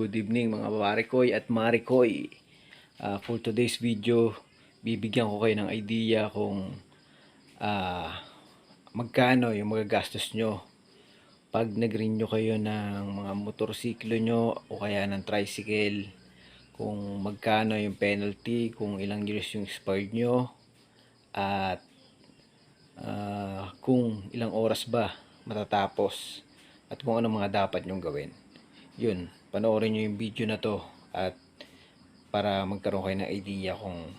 Good evening mga Marikoy at Marikoy. Ah, for today's video, bibigyan ko kayo ng idea kung ah, magkano yung magagastos nyo pag nag-renew kayo ng mga motorsiklo nyo o kaya ng tricycle kung magkano yung penalty, kung ilang years yung expired nyo at ah, kung ilang oras ba matatapos at kung ano mga dapat nyong gawin. Yun, panoorin nyo yung video na to at para magkaroon kayo ng idea kung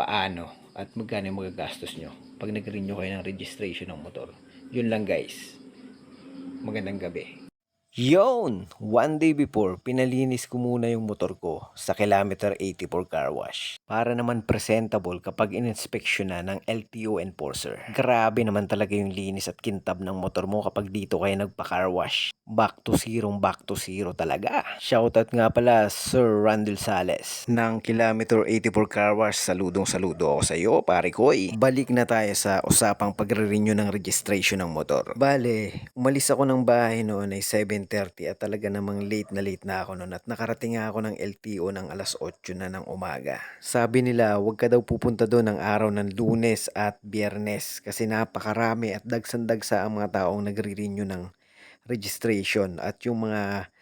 paano at magkano yung magagastos nyo pag nag-renew kayo ng registration ng motor. Yun lang guys. Magandang gabi. Yon! One day before, pinalinis ko muna yung motor ko sa kilometer 84 car wash. Para naman presentable kapag in-inspection na ng LTO enforcer. Grabe naman talaga yung linis at kintab ng motor mo kapag dito kayo nagpa-car wash. Back to zero, back to zero talaga. Shoutout nga pala Sir Randall Sales ng kilometer 84 car wash. Saludong saludo ako sa iyo, pare koy. Balik na tayo sa usapang pagre-renew ng registration ng motor. Bale, umalis ako ng bahay noon ay 7.30 at talaga namang late na late na ako noon at nakarating ako ng LTO ng alas 8 na ng umaga. Sabi nila, huwag ka daw pupunta doon ng araw ng lunes at biyernes kasi napakarami at dagsan-dagsa ang mga taong nagre-renew ng registration. At yung mga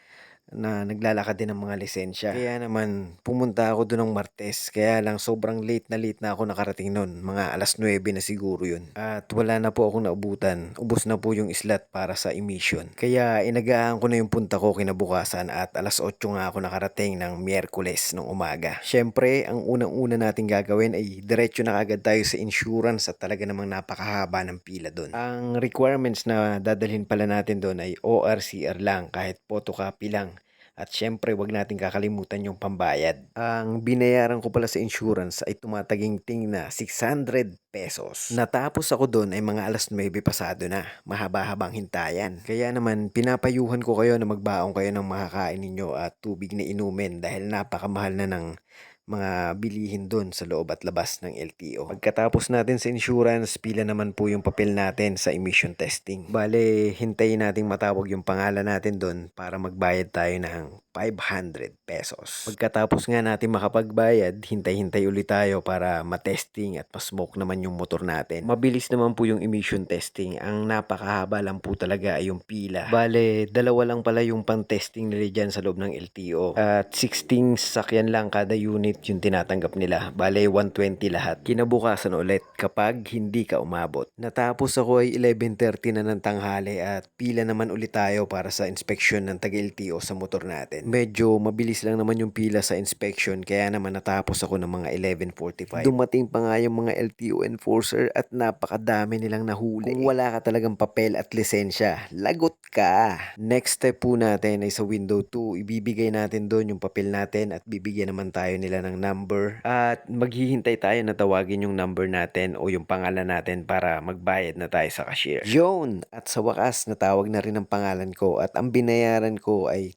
na naglalakad din ng mga lisensya. Kaya naman, pumunta ako doon ng Martes. Kaya lang sobrang late na late na ako nakarating noon. Mga alas 9 na siguro yun. At wala na po akong naubutan. Ubus na po yung slot para sa emission. Kaya inagaan ko na yung punta ko kinabukasan at alas 8 nga ako nakarating ng Miyerkules ng umaga. Siyempre, ang unang-una nating gagawin ay diretso na kagad tayo sa insurance at talaga namang napakahaba ng pila doon. Ang requirements na dadalhin pala natin doon ay ORCR lang kahit photocopy lang. At syempre, wag natin kakalimutan yung pambayad. Ang binayaran ko pala sa insurance ay tumataging-ting na 600 pesos. Natapos ako doon ay mga alas 9 pasado na. Mahaba-habang hintayan. Kaya naman, pinapayuhan ko kayo na magbaong kayo ng makakain ninyo at tubig na inumin dahil napakamahal na ng mga bilihin doon sa loob at labas ng LTO. Pagkatapos natin sa insurance, pila naman po yung papel natin sa emission testing. Bale, hintayin nating matawag yung pangalan natin doon para magbayad tayo ng 500 pesos. Pagkatapos nga natin makapagbayad, hintay-hintay ulit tayo para matesting at masmoke naman yung motor natin. Mabilis naman po yung emission testing. Ang napakahaba lang po talaga ay yung pila. Bale, dalawa lang pala yung pang-testing nila dyan sa loob ng LTO. At 16 sakyan lang kada unit yung tinatanggap nila. Bale, 120 lahat. Kinabukasan ulit kapag hindi ka umabot. Natapos ako ay 11.30 na ng tanghali at pila naman ulit tayo para sa inspection ng taga-LTO sa motor natin. Medyo mabilis lang naman yung pila sa inspection kaya naman natapos ako ng mga 11.45. Dumating pa nga yung mga LTO enforcer at napakadami nilang nahuli. Kung wala ka talagang papel at lisensya, lagot ka. Next step po natin ay sa window 2. Ibibigay natin doon yung papel natin at bibigyan naman tayo nila ng number at maghihintay tayo na tawagin yung number natin o yung pangalan natin para magbayad na tayo sa cashier. Yun! At sa wakas, natawag na rin ang pangalan ko at ang binayaran ko ay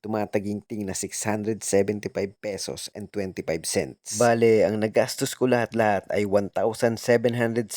tumataginting na 675 pesos and 25 cents. Bale, ang nagastos ko lahat-lahat ay 1,775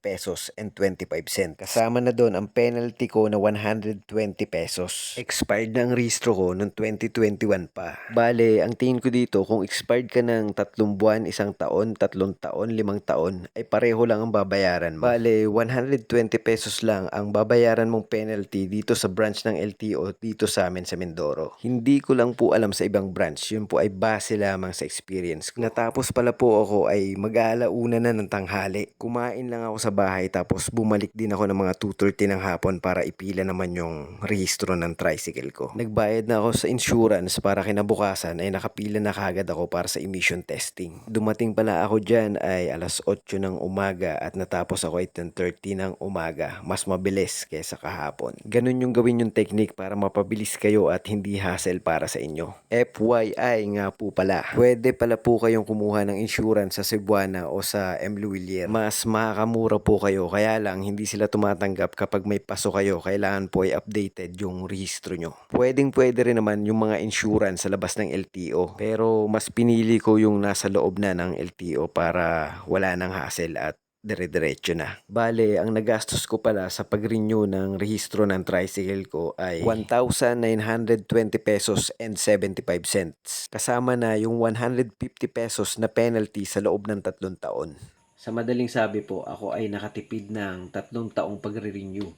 pesos and 25 cents. Kasama na doon ang penalty ko na 120 pesos. Expired na ang rehistro ko noong 2021 pa. Bale, ang tingin ko dito, kung expired ka ng tatlong buwan, isang taon, tatlong taon, limang taon, ay pareho lang ang babayaran mo. Bale, 120 pesos lang ang babayaran mong penalty dito sa branch ng LTO dito sa amin sa Mindoro. Hindi ko lang po alam sa ibang branch. Yun po ay base lamang sa experience. Natapos pala po ako ay mag-aalauna na ng tanghali. Kumain lang ako sa bahay tapos bumalik din ako ng mga 2.30 ng hapon para ipila naman yung rehistro ng tricycle ko. Nagbayad na ako sa insurance para kinabukasan ay nakapila na kagad ako para sa emission testing. Dumating pala ako dyan ay alas 8 ng umaga at natapos ako ay 10.30 ng umaga. Mas mabilis kaysa kahapon. Ganun yung gawin yung technique para mapabilis kayo at hindi hassle para sa inyo. FYI nga po pala, pwede pala po kayong kumuha ng insurance sa Cebuana o sa M. Luwilier. Mas makakamura po kayo, kaya lang hindi sila tumatanggap kapag may paso kayo, kailangan po ay updated yung rehistro nyo. Pwedeng pwede rin naman yung mga insurance sa labas ng LTO, pero mas pinili ko yung nasa loob na ng LTO para wala nang hassle at dire-diretso na. Bale, ang nagastos ko pala sa pag-renew ng rehistro ng tricycle ko ay 1,920 pesos and 75 cents. Kasama na yung 150 pesos na penalty sa loob ng tatlong taon. Sa madaling sabi po, ako ay nakatipid ng tatlong taong pagre-renew.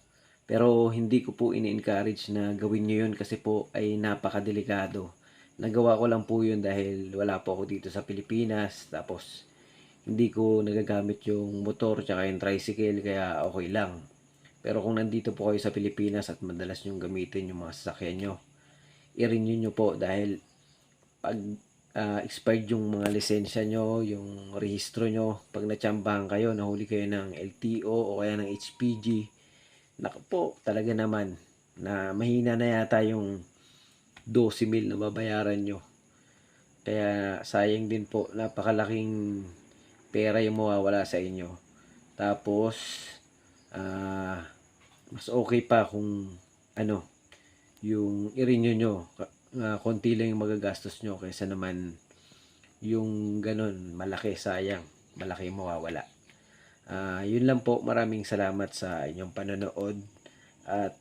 Pero hindi ko po ini-encourage na gawin nyo yun kasi po ay napakadelikado. Nagawa ko lang po yun dahil wala po ako dito sa Pilipinas. Tapos hindi ko nagagamit yung motor tsaka yung tricycle kaya okay lang. Pero kung nandito po kayo sa Pilipinas at madalas nyong gamitin yung mga sasakyan nyo, i-renew nyo po dahil pag ah, expired yung mga lisensya nyo, yung rehistro nyo, pag natsambahan kayo, nahuli kayo ng LTO o kaya ng HPG, naku po, talaga naman, na mahina na yata yung 12 mil na babayaran nyo. Kaya sayang din po, napakalaking pera yung mawawala sa inyo. Tapos, ah, mas okay pa kung ano, yung i-renew nyo. Ah, konti lang yung magagastos nyo kaysa naman yung ganun, malaki sayang, malaki mawawala. Ah, yun lang po, maraming salamat sa inyong panonood at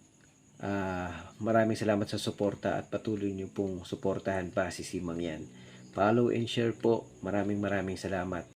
ah, maraming salamat sa suporta at patuloy nyo pong suportahan pa si Simang yan. Follow and share po. Maraming maraming salamat.